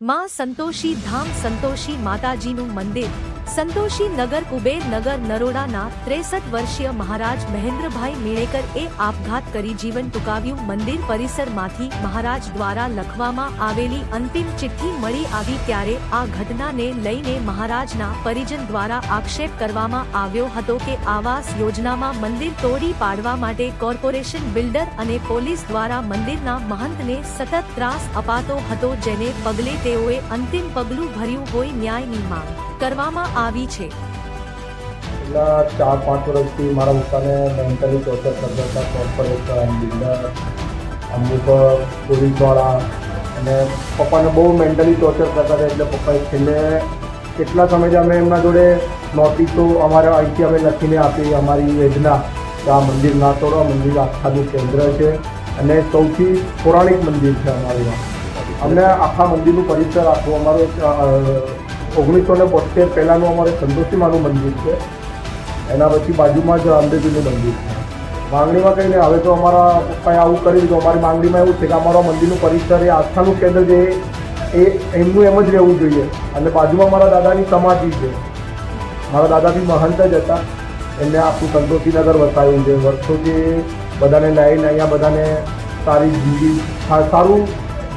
માં સંતોષી ધામ સંતોષી માતાજીનું મંદિર, સંતોષી નગર કુબેર નગર નરોડાના ત્રેસઠ વર્ષીય મહારાજ મહેન્દ્રભાઈ મીણેકર એ આપઘાત કરી જીવન ટૂંકાવ્યું મંદિર પરિસરમાંથી મહારાજ દ્વારા લખવામાં આવેલી અંતિમ ચિઠ્ઠી મળી આવી ત્યારે આ ઘટનાને લઈને મહારાજના પરિજન દ્વારા આક્ષેપ કરવામાં આવ્યો હતો કે આવાસ યોજનામાં મંદિર તોડી પાડવા માટે કોર્પોરેશન બિલ્ડર અને પોલીસ દ્વારા મંદિરના મહંતને સતત ત્રાસ અપાતો હતો જેને પગલે તેઓએ અંતિમ પગલું ભર્યું હોય ન્યાયની માંગ કરવામાં આવી છે છેલ્લા ચાર પાંચ વર્ષથી મારા પોતાને મેન્ટલી ટોર્ચર કરતા હતા કોર્પોરેશન બિલ્ડર અમુક પોલીસવાળા અને પપ્પાને બહુ મેન્ટલી ટોર્ચર કરતા હતા એટલે પપ્પાએ છેલ્લે કેટલા સમયથી અમે એમના જોડે નોટિસો અમારે અહીંથી અમે લખીને આપી અમારી યોજના કે આ મંદિર ના તોડો મંદિર આસ્થાનું કેન્દ્ર છે અને સૌથી પૌરાણિક મંદિર છે અમારું. અમને આખા મંદિરનું પરિસર આખું અમારું ઓગણીસો ને બોતેર પહેલાંનું અમારે સંતોષીમાનું મંદિર છે. એના પછી બાજુમાં જ અંબેજીનું મંદિર છે. માંગણીમાં કહીને હવે તો અમારા પપ્પાએ આવું કરી દીધું. અમારી માંગણીમાં એવું છે કે અમારા મંદિરનું પરિસર એ આસ્થાનું કેન્દ્ર છે એ એમનું એમ જ રહેવું જોઈએ. અને બાજુમાં મારા દાદાની સમાધિ છે. મારા દાદાથી મહંત જ હતા. એમને આખું સંતોષીનગર વસાવ્યું છે. વર્ષોથી બધાને લાવીને અહીંયા બધાને સારી જીવી સારું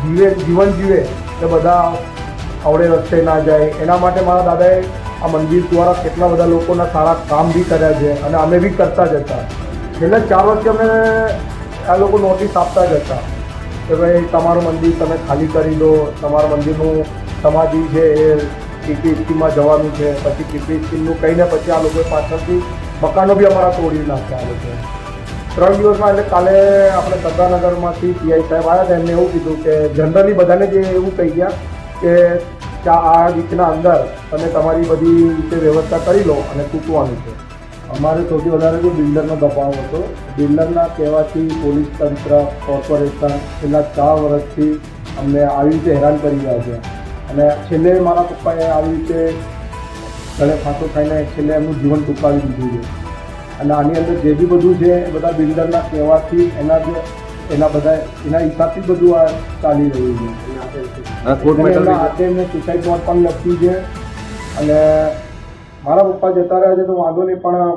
જીવે, જીવન જીવે એ બધા અવળે રસ્તે ના જાય. એના માટે મારા દાદાએ આ મંદિર દ્વારા કેટલા બધા લોકોના સારા કામ બી કર્યા છે અને અમે બી કરતા જ હતા. છેલ્લા ચાર વર્ષથી અમે આ લોકો નોટિસ આપતા જ હતા કે ભાઈ, તમારું મંદિર તમે ખાલી કરી દો. તમારા મંદિરનું સમાધિ છે એ પીપી સ્કીમમાં જવાનું છે. પછી પીપી સ્કીમનું કહીને પછી આ લોકોએ પાછળથી મકાનો બી અમારા તોડી નાખ્યા આ લોકોએ. ત્રણ દિવસમાં એટલે કાલે આપણે સરદારનગરમાંથી પીઆઈ સાહેબ આવ્યા હતા, એમને એવું કીધું કે જનરલી બધાને જે એવું કહી ગયા કે આ વીકના અંદર તમે તમારી બધી રીતે વ્યવસ્થા કરી લો અને તૂટવાનું છે. અમારે સૌથી વધારે તો બિલ્ડરનો દબાવ હતો, બિલ્ડરના કહેવાથી પોલીસ તંત્ર, કોર્પોરેશન છેલ્લા ચાર વર્ષથી અમને આવી રીતે હેરાન કરી રહ્યા છે. અને છેલ્લે મારા પપ્પાએ આવી રીતે ગળે ફાંસો ખાઈને છેલ્લે એમનું જીવન ટૂંકાવી દીધું છે. અને આની અંદર જે બી બધું છે એ બધા બિલ્ડરના કહેવાથી એના જે એના બધા એના હિસાબથી બધું આ ચાલી રહ્યું છે. હાથે એમને સુસાઇડ નોટ પણ લખી છે. અને મારા પપ્પા જતા રહ્યા છે તો વાંધો નહીં પણ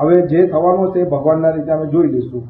હવે જે થવાનું છે એ ભગવાનના રીતે અમે જોઈ લઈશું.